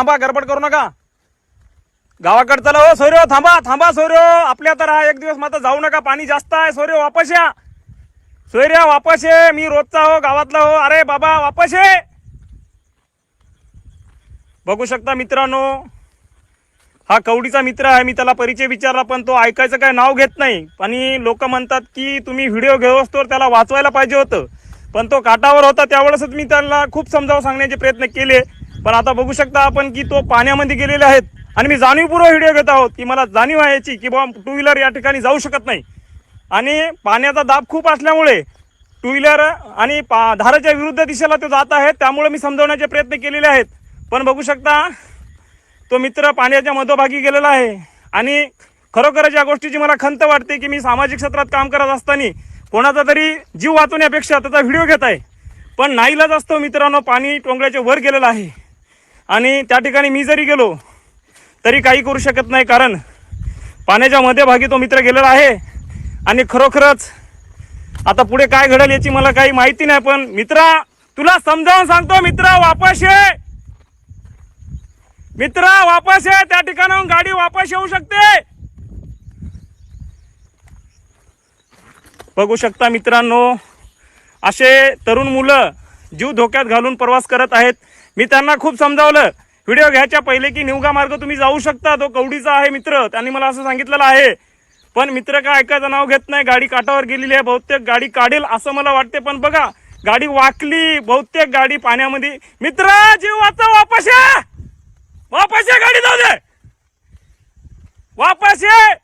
थांबा गडबड करू नका. गावाकडे चला हो सोयरो हो, थांबा थांबा सोयरो हो. आपल्या तर हा एक दिवस मात्र जाऊ नका पाणी जास्त आहे सोयरो हो, वापस या. सोयऱ्या वापस ये. मी रोजचा हो गावातला हो. अरे बाबा वापस ये. बघू शकता मित्रांनो हा कवडीचा मित्र आहे मी त्याला परिचय विचारला पण तो ऐकायचं काय नाव घेत नाही. आणि लोक म्हणतात की तुम्ही व्हिडिओ घेऊ असतो त्याला वाचवायला पाहिजे होतं. पण तो काटावर होता त्यावेळेसच मी त्याला खूप समजावून सांगण्याचे प्रयत्न केले. पण आता बघू शकता आपण की तो पाण्यामध्ये गेलेले आहेत. आणि मी जाणीवपूर्वक व्हिडिओ घेत आहोत की मला जाणीव आहे याची की बाबा टू व्हीलर या ठिकाणी जाऊ शकत नाही. आणि पाण्याचा दाब खूप असल्यामुळे टू व्हीलर आणि पा धाराच्या विरुद्ध दिशेला तो जात आहे. त्यामुळे मी समजवण्याचे प्रयत्न केलेले आहेत. पण बघू शकता तो मित्र पाण्याच्या मधोभागी गेलेला आहे. आणि खरोखरच या गोष्टीची मला खंत वाटते की मी सामाजिक क्षेत्रात काम करत असताना कोणाचा तरी जीव वाचवण्यापेक्षा त्याचा व्हिडिओ घेत आहे. पण नाईलाच असतो मित्रांनो पाणी टोंगळ्याच्या वर गेलेलं आहे. आणि त्या ठिकाणी मी जरी गेलो तरी काही करू शकत नाही कारण पाण्याच्या मध्यभागी तो मित्र गेलेला आहे. आणि खरोखरच आता पुढे काय घडेल याची मला काही माहिती नाही पण मित्रा तुला समजावून सांगतो मित्रा वापस ये. मित्रा वापस ये. त्या ठिकाणाहून गाडी वापस येऊ शकते. बघू शकता मित्रांनो असे तरुण मुलं जीव धोक्यात घालून प्रवास करत आहेत. मी त्यांना खूप समजावलं. व्हिडिओ घ्यायच्या पहिले की निवगा मार्ग तुम्ही जाऊ शकता. तो कवडीचा आहे मित्र. त्यांनी मला असं सांगितलेलं आहे. पण मित्र काय ऐकायचं नाव घेत नाही. गाडी काठावर गेलेली आहे. बहुतेक गाडी काढेल असं मला वाटते. पण बघा गाडी वाकली. बहुतेक गाडी पाण्यामध्ये. मित्र जीव वाचा वापस या. वापस या गाडी जाऊ दे. वापस ये.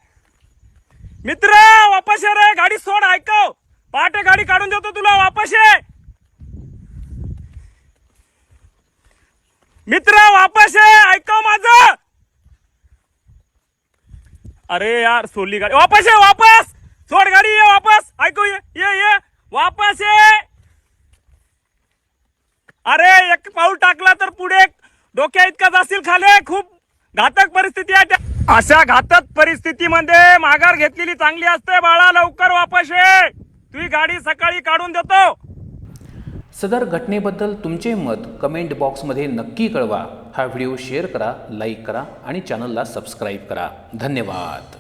मित्र वापस ये रे. गाडी सोड ऐकव. पहाटे गाडी काढून देतो तुला. वापस ये. मित्र वापस ये ऐकव माझ. अरे यार सोडली गाडी. वापस ये वापस. सोड गाडी ये वापस. ऐकू ये ये ये. वापस ये. अरे एक पाऊल टाकला तर पुढे डोक्या इतका जाशील खाले. खूप घातक परिस्थिती आहे त्या- अशा घातक परिस्थितीमध्ये माघार घेतलेली चांगली असते. बाळा लवकर वापस ये. तुझी गाडी सकाळी काढून देतो. सदर घटनेबद्दल तुमचे मत कमेंट बॉक्समध्ये नक्की कळवा. हा व्हिडिओ शेअर करा लाईक करा आणि चॅनलला सबस्क्राईब करा. धन्यवाद.